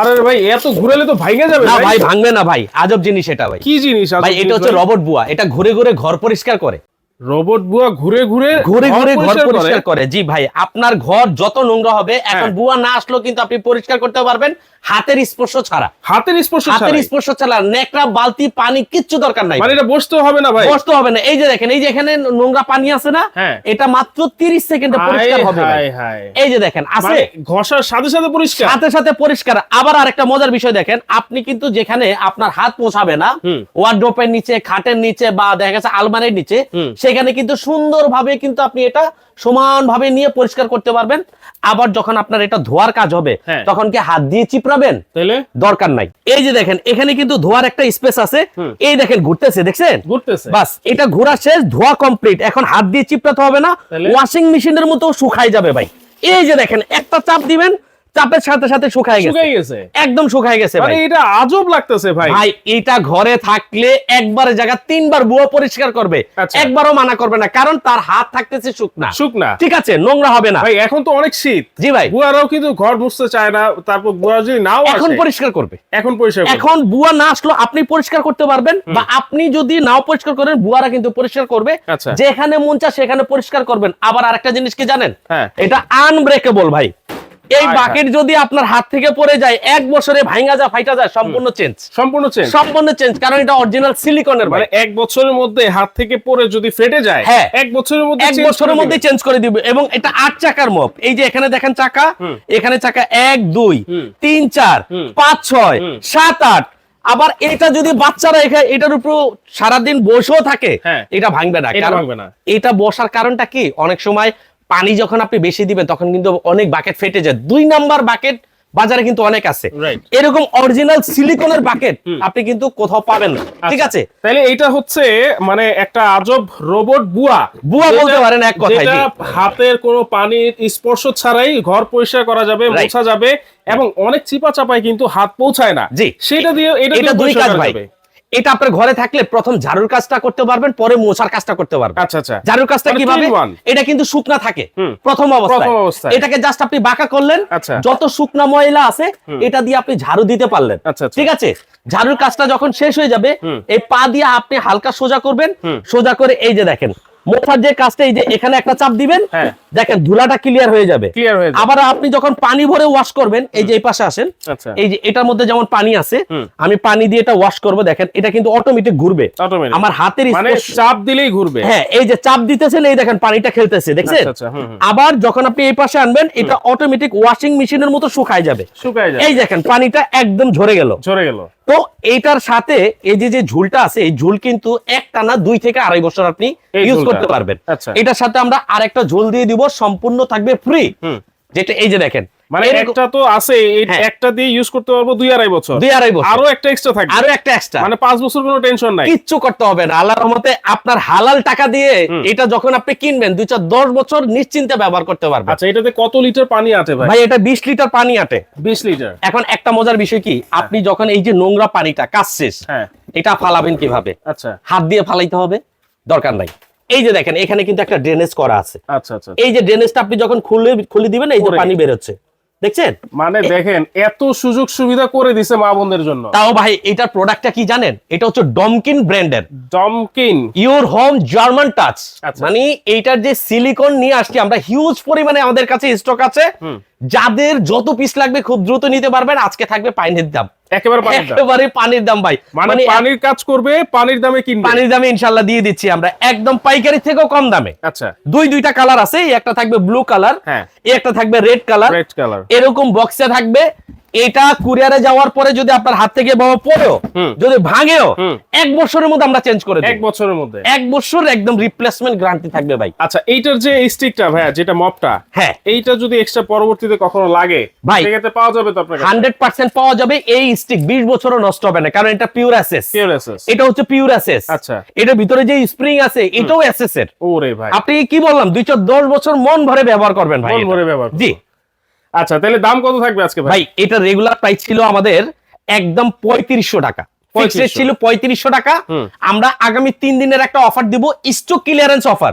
আরে ভাই এত ঘুরালে তো ভাইগে যাবে না ভাই। ভাই ভাঙবে না ভাই। আজব জিনিস এটা ভাই। কি জিনিস ভাই এটা হচ্ছে রবট বুয়া। এটা ঘুরে ঘুরে ঘর পরিষ্কার করে। রোবট বুয়া ঘুরে ঘুরে ঘুরে ঘুরে ঘর পরিষ্কার করে? জি ভাই আপনার ঘর যত নোংরা হবে এখন হ্যাঁ। বুয়া না আসলেও কিন্তু আপনি পরিষ্কার করতে পারবেন হাতের স্পর্শ ছাড়া হাতের স্পর্শ হাতের স্পর্শ ছাড়া নেকড়া বালতি পানি কিচ্ছু দরকার নাই মানে এটা বসতে হবে না ভাই কষ্ট হবে না এই যে দেখেন এই যে এখানে নোংরা পানি আছে না হ্যাঁ। এটা মাত্র 30 সেকেন্ডে পরিষ্কার হবে ভাই। এই যে দেখেন আছে মানে ঘষার সাথে সাথে পরিষ্কার সাথে সাথে পরিষ্কার আবার আরেকটা মজার বিষয় দেখেন আপনি কিন্তু যেখানে আপনার হাত পৌঁছাবে না হুম। ওয়ার্ড্রোপের নিচে খাটের নিচে বা দেখা গেছে আলমারির নিচে হুম। সেখানে কিন্তু সুন্দরভাবে কিন্তু আপনি এটা সমানভাবে নিয়ে পরিষ্কার করতে পারবেন। আবার যখন আপনার এটা ধোয়ার কাজ হবে হ্যাঁ। তখন কি হাত দিয়ে চিপড়াবেন? তাহলে দরকার নাই। এই যে দেখেন এখানে কিন্তু ধোয়ার একটা স্পেস আছে। এই দেখেন ঘুরতেছে দেখছেন? ঘুরতেছে। বাস এটা ঘোরা শেষ ধোয়া কমপ্লিট এখন হাত দিয়ে চিপড়াতে হবে না। ওয়াশিং মেশিনের মতো শুকাই যাবে ভাই। এই যে দেখেন একটা চাপ দিবেন চাপের সাথে সাথে শুকাই গেছে। শুকাই গেছে। একদম শুকাই গেছে মানে ভাই। এটা আজব লাগতেছে ভাই। ভাই এটা ঘরে থাকলে একবারের জায়গা তিনবার বুয়া পরিষ্কার করবে। আচ্ছা। একবারও মানা করবে না কারণ তার হাত থাকতেছে শুকনা। শুকনা। ঠিক আছে নোংরা হবে না। ভাই এখন তো অনেক শীত। জি ভাই। বুয়ারাও কিন্তু ঘর মুছতে চায় না তারপর বুয়া যদি নাও এখন পরিষ্কার করবে। এখন পরিষ্কার। এখন বুয়া না আসলো আপনি পরিষ্কার করতে পারবেন বা আপনি যদি নাও পরিষ্কার করেন বুয়ারা কিন্তু পরিষ্কার করবে। আচ্ছা। যেখানে মন চা সেখানে পরিষ্কার করবেন। আবার আরেকটা জিনিস কি জানেন? হ্যাঁ। এটা আনব্রেকেবল ভাই। এই বাকেট যদি আপনার হাত থেকে পড়ে যায় এক বছরে ভাঙা যায় ফাইটা যায় সম্পূর্ণ চেঞ্জ সম্পূর্ণ চেঞ্জ সম্পূর্ণ চেঞ্জ কারণ এটা অরিজিনাল সিলিকনের মানে এক বছরের মধ্যে হাত থেকে পড়ে যদি ফেটে যায় হ্যাঁ। এক বছরের মধ্যে এক বছরের মধ্যে চেঞ্জ করে দিবে এবং এটা আট চাকার মপ এই যে এখানে দেখেন চাকা এখানে চাকা এক দুই। তিন চার। পাঁচ ছয়। সাত আট আবার এটা যদি বাচ্চারা এখানে এটার উপর সারাদিন বসেও থাকে হ্যাঁ। এটা ভাঙবে না কারণ ভাঙবে না। এটা বসার কারণটা কি অনেক সময় পানি যখন আপনি বেশি দিবেন তখন কিন্তু অনেক বাকেট ফেটে যায় দুই নাম্বার বাকেট বাজারে কিন্তু অনেক আছে এরকম অরিজিনাল সিলিকনের বাকেট আপনি কিন্তু কোথাও পাবেন না ঠিক আছে আচ্ছা। তাহলে এটা হচ্ছে মানে একটা আজব রোবট বুয়া বুয়া বলতে পারেন এক কথায়। হাতের কোনো পানির স্পর্শ ছাড়াই ঘর পরিষ্কার করা যাবে. মোছা যাবে এবং অনেক চিপা চাপায় কিন্তু হাত পৌঁছায় না জি। সেটা দিয়ে এটা দুই কাজ ভাই। এটা আপনার ঘরে থাকলে প্রথম ঝাড়ুর কাজটা করতে পারবেন পরে মোছার কাজটা করতে পারবেন। আচ্ছা আচ্ছা। ঝাড়ুর কাজটা মানে কীভাবে। এটা কিন্তু শুকনা থাকে প্রথম অবস্থায়। এটাকে জাস্ট আপনি বাঁকা করলেন আচ্ছা। যত শুকনা ময়লা আছে এটা দিয়ে আপনি ঝাড়ু দিতে পারলেন। আচ্ছা, আচ্ছা। ঠিক আছে? ঝাড়ুর কাজটা যখন শেষ হয়ে যাবে এই পা দিয়ে আপনি হালকা সোজা করবেন সোজা করে এই যে দেখেন মোছার যে কাজটা এই যে এখানে একটা চাপ দিবেন হ্যাঁ। দেখেন ধুলাটা ক্লিয়ার হয়ে যাবে। যাবে। আবার আপনি যখন পানি ভরে ওয়াশ করবেন এই যে এই পাশে আসেন আচ্ছা। এই যে এটার মধ্যে যেমন পানি আছে আমি পানি দিয়ে এটা ওয়াশ করব দেখেন এটা কিন্তু অটোমেটিক ঘুরবে। আমার হাতের মানে চাপ দিলেই ঘুরবে। হ্যাঁ এই যে চাপ দিতেছেন এই দেখেন পানিটা খেলতেছে দেখছেন? আচ্ছা, আচ্ছা। আবার যখন আপনি এই পাশে আনবেন এটা অটোমেটিক ওয়াশিং মেশিনের মতো শুকায় যাবে। শুকায় যায় এই দেখেন পানিটা একদম ঝরে গেল। ঝরে গেল। তো এইটার সাথে এই যে যে ঝুলটা আছে এই ঝুল কিন্তু এক টানা দুই থেকে আড়াই বছর আপনি ইউজ করতে পারবেন আচ্ছা। এটার সাথে আমরা আরেকটা ঝুল দিয়ে দিব সম্পূর্ণ থাকবে ফ্রি হুম। যেটা এই যে দেখেন মানে একটা তো আছে হ্যাঁ। একটা দিয়ে ইউজ করতে পারব দুই আড়াই বছর। দুই আড়াই বছর। আরও একটা এক্সট্রা থাকবে। আরও একটা এক্সট্রা মানে পাঁচ বছর কোনো টেনশন নাই। কিচ্ছু করতে হবে না। আল্লাহর রহমতে আপনার হালাল টাকা দিয়ে এটা যখন আপনি কিনবেন দুই চার দশ বছর নিশ্চিন্তে ব্যবহার করতে পারবেন। আচ্ছা এটাতে কত লিটার পানি আছে ভাই? ভাই এটা বিশ লিটার পানি আটে। বিশ লিটার এখন একটা মজার বিষয় কি? আপনি যখন এই যে নোংরা পানিটা কাজ শেষ হ্যাঁ। এটা ফালাবেন কীভাবে? আচ্ছা। হাত দিয়ে ফালাইতে হবে? দরকার নাই। এই যে দেখেন এখানে কিন্তু একটা ড্রেনেজ করা আছে। আচ্ছা আচ্ছা। এই যে ড্রেনেজটা আপনি যখন খুলে খুলে দিবেন এই যে। পানি বেরোচ্ছে। দেখছেন? মানে দেখেন এত সুযোগ সুবিধা করে দিছে মা বোনদের জন্য। তাও ভাই এটার প্রোডাক্টটা কি জানেন? এটা হচ্ছে ডমকিন ব্র্যান্ডের Domkin your home German touch. মানে এইটার যে সিলিকন নিয়ে আসছি আমরা হিউজ পরিমাণে আমাদের কাছে স্টক আছে। যাদের যত পিস লাগবে খুব দ্রুত নিতে পারবেন। আজকে থাকবে পানির দাম। একেবারে পানির দাম। একেবারে পানির দাম ভাই। মানে মানে পানির কাজ করবে পানির দামে কিনবে। পানির দামে ইনশাল্লাহ দিয়ে দিচ্ছি আমরা। একদম পাইকারি থেকেও কম দামে। আচ্ছা। দুই দুইটা কালার আছে একটা থাকবে ব্লু কালার হ্যাঁ। একটা থাকবে রেড কালার রেড কালার এরকম বক্সে থাকবে এটা কুরিয়ারে যাওয়ার পরে যদি আপনার হাত থেকে বাবা পড়েও যদি ভাঙেও এক বছরের মধ্যে আমরা চেঞ্জ করে এক বছরের মধ্যে। এক বছর একদম রিপ্লেসমেন্ট গ্যারান্টি থাকবে ভাই। আচ্ছা এইটার যে স্টিকটা ভাইয়া যেটা মপটা হ্যাঁ। এইটা যদি এক্সট্রা পরবর্তীতে কখনো লাগে ভাই। সেক্ষেত্রে পাওয়া যাবে তো হান্ড্রেড পার্সেন্ট পাওয়া যাবে এই স্টিক বিশ বছরও নষ্ট হবে না কারণ এটা পিওর অ্যাসেস Pure access। এটা হচ্ছে পিওর অ্যাসেস আচ্ছা। এটার ভিতরে যে স্প্রিং আছে এটাও অ্যাসেস এর। ওরে ভাই। আপনি কি বললাম দুই চার দশ বছর মন ভরে ব্যবহার করবেন ভাই মন ভরে ব্যবহার জি। আচ্ছা তাহলে দাম কত থাকবে আজকে ভাই? এটা রেগুলার প্রাইস ছিল আমাদের একদম পঁয়ত্রিশশো টাকা। ফিক্সড 3500 ছিল পঁয়ত্রিশশো টাকা। আমরা আগামী তিন দিনের একটা অফার দিব স্টক ক্লিয়ারেন্স অফার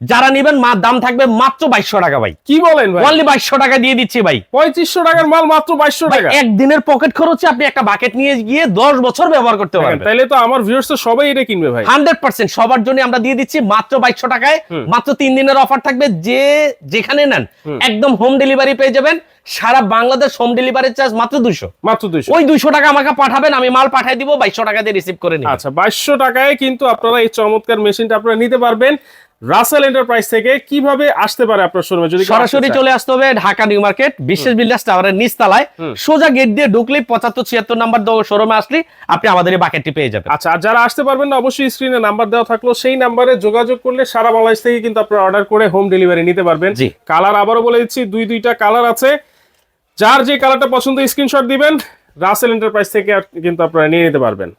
যারা নেবেন মা দাম থাকবে মাত্র বাইশশো টাকা ভাই। কি বলেন ভাই? অনলি বাইশশো টাকা দিয়ে দিচ্ছি ভাই। পঁয়ত্রিশশো টাকার মাল মাত্র বাইশশো টাকা। একদিনের পকেট খরচে আপনি একটা বাকেট নিয়ে গিয়ে দশ বছর ব্যবহার করতে দেখেন, পারবেন। তাইলে তো আমার ভিউয়ার্স তো সবাই এটা কিনবে ভাই। হান্ড্রেড পার্সেন্ট সবার জন্য আমরা দিয়ে দিচ্ছি মাত্র বাইশশো টাকায়। মাত্র তিন দিনের অফার থাকবে যে যেখানে নেন একদম হোম ডেলিভারি পেয়ে যাবেন। সারা বাংলাদেশ হোম ডেলিভারি চার্জ মাত্র দুশো মাত্র দুইশো। ওই দুইশো টাকা আমাকে পাঠাবেন আমি মাল পাঠাই দিব বাইশশো টাকা দিয়ে রিসিভ করে নিন আচ্ছা বাইশশো টাকায় কিন্তু আপনারা এই চমৎকার মেশিনটা আপনারা নিতে পারবেন। রাসেল এন্টারপ্রাইজ থেকে কীভাবে আসতে পারে আপনার শোরুমে? যদি সরাসরি চলে আসতে হবে ঢাকা নিউ মার্কেট বিশেষ বিল্ডার্স টাওয়ারের নিচতলায়। সোজা গেট দিয়ে ঢুকলে পঁচাত্তর ছিয়াত্তর নাম্বার শোরুমে আসলে আপনি আমাদের এই বাকেটটি পেয়ে যাবেন। আচ্ছা আর যারা আসতে পারবেন না অবশ্যই স্ক্রিনে নাম্বার দেওয়া থাকল। সেই নাম্বারে যোগাযোগ করলে সারা বাংলাদেশ থেকে কিন্তু আপনারা অর্ডার করে হোম ডেলিভারি নিতে পারবেন। জি। কালার আবারও বলে দিচ্ছি দুই দুইটা কালার আছে। যার যে কালারটা পছন্দ স্ক্রিনশট দিবেন। রাসেল এন্টারপ্রাইজ থেকে কিন্তু আপনারা নিয়ে নিতে পারবেন।